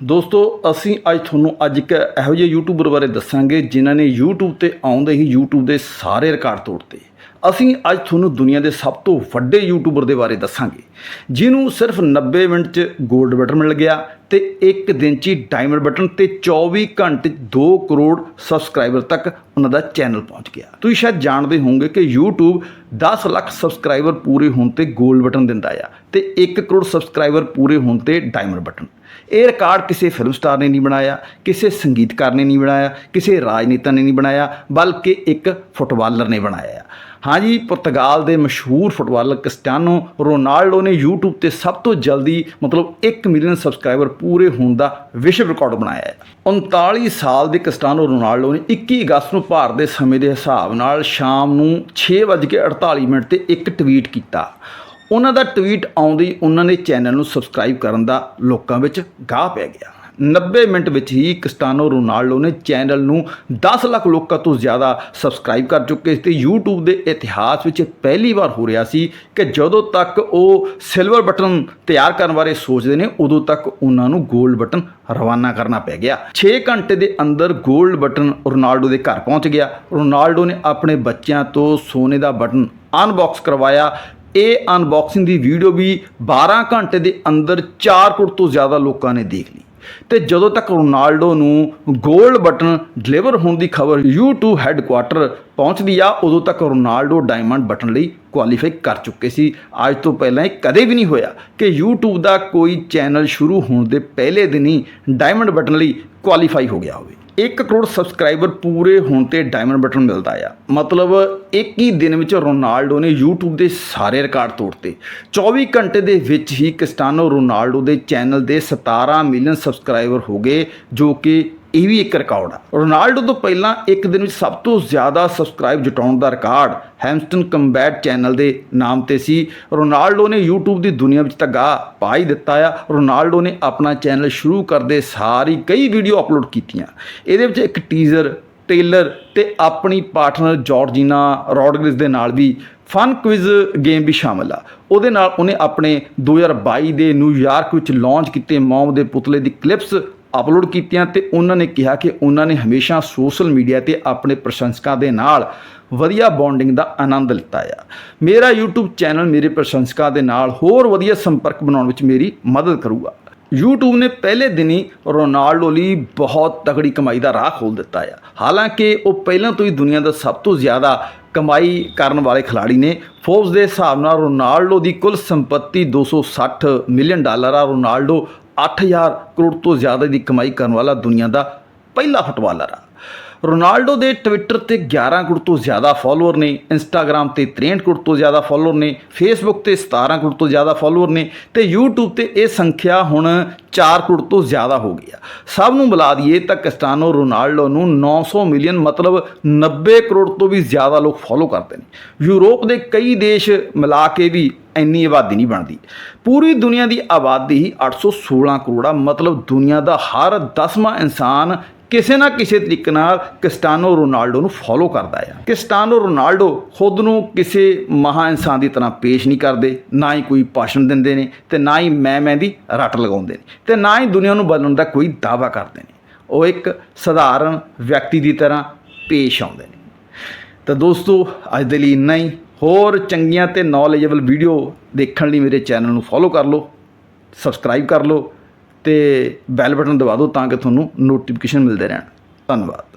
ਦੋਸਤੋ, ਅਸੀਂ ਅੱਜ ਤੁਹਾਨੂੰ ਅੱਜ ਇੱਕ ਇਹੋ ਜਿਹੇ ਯੂਟਿਊਬਰ ਬਾਰੇ ਦੱਸਾਂਗੇ ਜਿਨ੍ਹਾਂ ਨੇ YouTube ਤੇ ਆਉਂਦੇ ਹੀ YouTube ਦੇ ਸਾਰੇ ਰਿਕਾਰਡ ਤੋੜਤੇ। ਅਸੀਂ ਅੱਜ ਤੁਹਾਨੂੰ ਦੁਨੀਆ ਦੇ ਸਭ ਤੋਂ ਵੱਡੇ ਯੂਟਿਊਬਰ ਦੇ ਬਾਰੇ ਦੱਸਾਂਗੇ, ਜਿਹਨੂੰ ਸਿਰਫ 90 ਮਿੰਟ 'ਚ 골ਡ ਬਟਨ ਮਿਲ ਗਿਆ ਤੇ ਇੱਕ ਦਿਨ 'ਚ ਹੀ ਡਾਇਮੰਡ ਬਟਨ ਤੇ 24 ਘੰਟੇ 'ਚ 2 ਕਰੋੜ ਸਬਸਕ੍ਰਾਈਬਰ ਤੱਕ ਉਹਨਾਂ ਦਾ ਚੈਨਲ ਪਹੁੰਚ ਗਿਆ। ਤੁਸੀਂ ਸ਼ਾਇਦ ਜਾਣਦੇ ਹੋਵੋਗੇ ਕਿ YouTube 10 ਲੱਖ ਸਬਸਕ੍ਰਾਈਬਰ ਪੂਰੇ ਹੋਣ ਤੇ 골ਡ ਬਟਨ ਦਿੰਦਾ ਆ ਤੇ 1 ਕਰੋੜ ਸਬਸਕ੍ਰਾਈਬਰ ਪੂਰੇ ਹੋਣ ਤੇ ਡਾਇਮੰਡ ਬਟਨ ਇਹ ਰਿਕਾਰਡ ਕਿਸੇ ਫਿਲਮ ਸਟਾਰ ਨੇ ਨਹੀਂ ਬਣਾਇਆ, ਕਿਸੇ ਸੰਗੀਤਕਾਰ ਨੇ ਨਹੀਂ ਬਣਾਇਆ, ਕਿਸੇ ਰਾਜਨੀਤਾ ਨੇ ਨਹੀਂ ਬਣਾਇਆ, ਬਲਕਿ ਇੱਕ ਫੁੱਟਬਾਲਰ ਨੇ ਬਣਾਇਆ। ਹਾਂਜੀ ਪੁਰਤਗਾਲ ਦੇ ਮਸ਼ਹੂਰ ਫੁੱਟਬਾਲਰ ਕ੍ਰਿਸਟੀਆਨੋ ਰੋਨਾਲਡੋ ਨੇ YouTube ਤੇ ਸਭ ਤੋਂ ਜਲਦੀ ਮਤਲਬ 1 ਮਿਲੀਅਨ ਸਬਸਕ੍ਰਾਈਬਰ ਪੂਰੇ ਹੋਣ ਦਾ ਵਿਸ਼ਵ ਰਿਕਾਰਡ ਬਣਾਇਆ ਹੈ। 39 ਸਾਲ ਦੇ ਕ੍ਰਿਸਟੀਆਨੋ ਰੋਨਾਲਡੋ ਨੇ 21 ਅਗਸਤ ਨੂੰ ਭਾਰਤ ਦੇ ਸਮੇਂ ਦੇ ਹਿਸਾਬ ਨਾਲ ਸ਼ਾਮ ਨੂੰ 6:48 ਮਿੰਟ ਤੇ ਇੱਕ ਟਵੀਟ ਕੀਤਾ। ਉਹਨਾਂ ਦਾ ਟਵੀਟ ਆਉਂਦੇ ਹੀ ਉਹਨਾਂ ਨੇ ਚੈਨਲ ਨੂੰ ਸਬਸਕ੍ਰਾਈਬ ਕਰਨ ਦਾ ਲੋਕਾਂ ਵਿੱਚ ਗਾਹ ਪੈ ਗਿਆ। 90 ਮਿੰਟ ਵਿੱਚ ਹੀ ਕ੍ਰਿਸਟੀਆਨੋ ਰੋਨਾਲਡੋ ਨੇ ਚੈਨਲ ਨੂੰ 10 ਲੱਖ ਲੋਕਾਂ ਤੋਂ ਜ਼ਿਆਦਾ ਸਬਸਕ੍ਰਾਈਬ ਕਰ ਚੁੱਕੇ ਸੀ ਤੇ YouTube ਦੇ ਇਤਿਹਾਸ ਵਿੱਚ ਪਹਿਲੀ ਵਾਰ ਹੋ ਰਿਹਾ ਸੀ ਕਿ ਜਦੋਂ ਤੱਕ ਉਹ ਸਿਲਵਰ ਬਟਨ ਤਿਆਰ ਕਰਨ ਬਾਰੇ ਸੋਚਦੇ ਨੇ, ਉਦੋਂ ਤੱਕ ਉਹਨਾਂ ਨੂੰ 골ਡ ਬਟਨ ਰਵਾਨਾ ਕਰਨਾ ਪੈ ਗਿਆ। 6 ਘੰਟੇ ਦੇ ਅੰਦਰ 골ਡ ਬਟਨ ਰੋਨਾਲਡੋ ਦੇ ਘਰ ਪਹੁੰਚ ਗਿਆ। ਰੋਨਾਲਡੋ ਨੇ ਆਪਣੇ ਬੱਚਿਆਂ ਤੋਂ ਸੋਨੇ ਦਾ ਬਟਨ ਅਨਬਾਕਸ ਕਰਵਾਇਆ। ਇਹ ਅਨਬਾਕਸਿੰਗ ਦੀ ਵੀਡੀਓ ਵੀ 12 ਘੰਟੇ ਦੇ ਅੰਦਰ 4 ਕਰੋੜ ਤੋਂ ਜ਼ਿਆਦਾ ਲੋਕਾਂ ਨੇ ਦੇਖ ਲਈ। ਤੇ ਜਦੋਂ ਤੱਕ ਰੋਨਾਲਡੋ ਨੂੰ 골ਡ ਬਟਨ ਡਿਲੀਵਰ ਹੋਣ ਦੀ ਖਬਰ YouTube ਹੈੱਡਕੁਆਟਰ ਪਹੁੰਚਦੀ ਆ, ਉਦੋਂ ਤੱਕ ਰੋਨਾਲਡੋ ਡਾਇਮੰਡ ਬਟਨ ਲਈ ਕੁਆਲੀਫਾਈ ਕਰ ਚੁੱਕੇ ਸੀ। ਅੱਜ ਤੋਂ ਪਹਿਲਾਂ ਇਹ ਕਦੇ ਵੀ ਨਹੀਂ ਹੋਇਆ ਕਿ YouTube ਦਾ ਕੋਈ ਚੈਨਲ ਸ਼ੁਰੂ ਹੋਣ ਦੇ ਪਹਿਲੇ ਦਿਨ ਹੀ ਡਾਇਮੰਡ ਬਟਨ ਲਈ ਕੁਆਲੀਫਾਈ ਹੋ ਗਿਆ ਹੋਵੇ। 1 ਕਰੋੜ ਸਬਸਕ੍ਰਾਈਬਰ ਪੂਰੇ ਹੋਣ ਤੇ ਡਾਇਮੰਡ ਬਟਨ ਮਿਲਦਾ ਆ। ਮਤਲਬ ਇੱਕ ਹੀ ਦਿਨ ਵਿੱਚ ਰੋਨਾਲਡੋ ਨੇ YouTube ਦੇ ਸਾਰੇ ਰਿਕਾਰਡ ਤੋੜਤੇ। 24 ਘੰਟੇ ਦੇ ਵਿੱਚ ਹੀ ਕ੍ਰਿਸਟੀਆਨੋ ਰੋਨਾਲਡੋ ਦੇ ਚੈਨਲ ਦੇ 17 ਮਿਲੀਅਨ ਸਬਸਕ੍ਰਾਈਬਰ ਹੋ ਗਏ, ਜੋ ਕਿ ਇਹ ਵੀ ਇੱਕ ਰਿਕਾਰਡ ਆ। ਰੋਨਾਲਡੋ ਤੋਂ ਪਹਿਲਾਂ ਇੱਕ ਦਿਨ ਵਿੱਚ ਸਭ ਤੋਂ ਜ਼ਿਆਦਾ ਸਬਸਕ੍ਰਾਈਬ ਜਟਾਉਣ ਦਾ ਰਿਕਾਰਡ ਹੈਮਸਟਨ ਕੰਬੈਟ ਚੈਨਲ ਦੇ ਨਾਮ ਤੇ ਸੀ। ਰੋਨਾਲਡੋ ਨੇ YouTube ਦੀ ਦੁਨੀਆ ਵਿੱਚ ਤਾਂ ਪਾ ਹੀ ਦਿੱਤਾ ਆ। ਰੋਨਾਲਡੋ ਨੇ ਆਪਣਾ ਚੈਨਲ ਸ਼ੁਰੂ ਕਰਦੇ ਸਾਰੀ ਕਈ ਵੀਡੀਓ ਅਪਲੋਡ ਕੀਤੀਆਂ। ਇਹਦੇ ਵਿੱਚ ਇੱਕ ਟੀਜ਼ਰ ਟੇਲਰ ਤੇ ਆਪਣੀ ਪਾਰਟਨਰ ਜਾਰਜੀਨਾ ਰੋਡਗਰਿਸ ਦੇ ਨਾਲ ਵੀ ਫਨ ਕੁਇਜ਼ ਗੇਮ ਵੀ ਸ਼ਾਮਲ ਆ। ਉਹਦੇ ਨਾਲ ਉਹਨੇ ਆਪਣੇ 2022 ਦੇ ਨਿਊਯਾਰਕ ਵਿੱਚ ਲਾਂਚ ਕੀਤੇ ਮੌਮ ਦੇ ਪੁਤਲੇ ਦੀ ਕਲਿੱਪਸ ਅਪਲੋਡ ਕੀਤੀਆਂ ਤੇ ਉਹਨਾਂ ਨੇ ਕਿਹਾ ਕਿ ਉਹਨਾਂ ਨੇ ਹਮੇਸ਼ਾ ਸੋਸ਼ਲ ਮੀਡੀਆ ਤੇ ਆਪਣੇ ਪ੍ਰਸ਼ੰਸਕਾਂ ਦੇ ਨਾਲ ਵਧੀਆ ਬੌਂਡਿੰਗ ਦਾ ਆਨੰਦ ਲਿੱਤਾ ਆ। ਮੇਰਾ YouTube ਚੈਨਲ ਮੇਰੇ ਪ੍ਰਸ਼ੰਸਕਾਂ ਦੇ ਨਾਲ ਹੋਰ ਵਧੀਆ ਸੰਪਰਕ ਬਣਾਉਣ ਵਿੱਚ ਮੇਰੀ ਮਦਦ ਕਰੂਗਾ। YouTube ਨੇ ਪਹਿਲੇ ਦਿਨ ਹੀ ਰੋਨਾਲਡੋ ਲਈ ਬਹੁਤ ਤਕੜੀ ਕਮਾਈ ਦਾ ਰਾਹ ਖੋਲ ਦਿੱਤਾ ਆ। ਹਾਲਾਂਕਿ ਉਹ ਪਹਿਲਾਂ ਤੋਂ ਹੀ ਦੁਨੀਆ ਦਾ ਸਭ ਤੋਂ ਜ਼ਿਆਦਾ ਕਮਾਈ ਕਰਨ ਵਾਲੇ ਖਿਲਾੜੀ ਨੇ। ਫੋਰਬਸ ਦੇ ਹਿਸਾਬ ਨਾਲ ਰੋਨਾਲਡੋ ਦੀ ਕੁੱਲ ਸੰਪਤੀ 260 ਮਿਲੀਅਨ ਡਾਲਰ ਆ। ਰੋਨਾਲਡੋ 8000 ਕਰੋੜ ਤੋਂ ਜ਼ਿਆਦਾ ਦੀ ਕਮਾਈ ਕਰਨ ਵਾਲਾ ਦੁਨੀਆ ਦਾ ਪਹਿਲਾ ਫੁੱਟਬਾਲਰ ਆ। ਰੋਨਾਲਡੋ ਦੇ ਟਵਿੱਟਰ ਤੇ 11 ਕਰੋੜ ਤੋਂ ਜ਼ਿਆਦਾ ਫਾਲੋਅਰ ਨੇ ਇੰਸਟਾਗ੍ਰam ਤੇ 63 ਕਰੋੜ ਤੋਂ ਜ਼ਿਆਦਾ ਫਾਲੋਅਰ ਨੇ, ਫੇਸਬੁੱਕ ਤੇ 17 ਕਰੋੜ ਤੋਂ ਜ਼ਿਆਦਾ ਫਾਲੋਅਰ ਨੇ ਤੇ YouTube ਤੇ ਇਹ ਸੰਖਿਆ ਹੁਣ 4 ਕਰੋੜ ਤੋਂ ਜ਼ਿਆਦਾ ਹੋ ਗਈ ਆ। ਸਭ ਨੂੰ ਮਿਲਾ ਦਈਏ ਤਾਂ ਕ੍ਰਿਸਟੀਆਨੋ ਰੋਨਾਲਡੋ ਨੂੰ 900 ਮਿਲੀਅਨ ਮਤਲਬ 90 ਕਰੋੜ ਤੋਂ ਵੀ ਜ਼ਿਆਦਾ ਲੋਕ ਫਾਲੋ ਕਰਦੇ ਨੇ। ਯੂਰਪ ਦੇ ਕਈ ਦੇਸ਼ ਮਿਲਾ ਕੇ ਵੀ ਇੰਨੀ ਆਬਾਦੀ ਨਹੀਂ ਬਣਦੀ। ਪੂਰੀ ਦੁਨੀਆ ਦੀ ਆਬਾਦੀ ਹੀ 816 ਕਰੋੜ ਆ, ਮਤਲਬ ਦੁਨੀਆ ਦਾ ਹਰ 10ਵਾਂ ਇਨਸਾਨ ਕਿਸੇ ਨਾ ਕਿਸੇ ਤਰੀਕੇ ਨਾਲ ਕ੍ਰਿਸਟੀਆਨੋ ਰੋਨਾਲਡੋ ਨੂੰ ਫੋਲੋ ਕਰਦਾ ਆ। ਕ੍ਰਿਸਟੀਆਨੋ ਰੋਨਾਲਡੋ ਖੁਦ ਨੂੰ ਕਿਸੇ ਮਹਾ ਇਨਸਾਨ ਦੀ ਤਰ੍ਹਾਂ ਪੇਸ਼ ਨਹੀਂ ਕਰਦੇ, ਨਾ ਹੀ ਕੋਈ ਭਾਸ਼ਣ ਦਿੰਦੇ ਨੇ ਤੇ ਨਾ ਹੀ ਮੈਂ ਮੈਂ ਦੀ ਰੱਟ ਲਗਾਉਂਦੇ ਨੇ ਤੇ ਨਾ ਹੀ ਦੁਨੀਆ ਨੂੰ ਬਦਲਣ ਦਾ ਕੋਈ ਦਾਅਵਾ ਕਰਦੇ ਨੇ। ਉਹ ਇੱਕ ਸਧਾਰਨ ਵਿਅਕਤੀ ਦੀ ਤਰ੍ਹਾਂ ਪੇਸ਼ ਆਉਂਦੇ ਨੇ। ਤਾਂ ਦੋਸਤੋ, ਅੱਜ ਦੇ ਲਈ ਇੰਨਾ ਹੀ। ਹੋਰ ਚੰਗੀਆਂ ਤੇ ਨੌਲੇਜਬਲ ਵੀਡੀਓ ਦੇਖਣ ਲਈ ਮੇਰੇ ਚੈਨਲ ਨੂੰ ਫੋਲੋ ਕਰ ਲਓ ਸਬਸਕ੍ਰਾਈਬ ਕਰ ਲਓ ਤੇ ਬੈਲ ਬਟਨ ਦਬਾ ਦਿਓ ਤਾਂ ਕਿ ਤੁਹਾਨੂੰ ਨੋਟੀਫਿਕੇਸ਼ਨ ਮਿਲਦੇ ਰਹਿਣ। ਧੰਨਵਾਦ।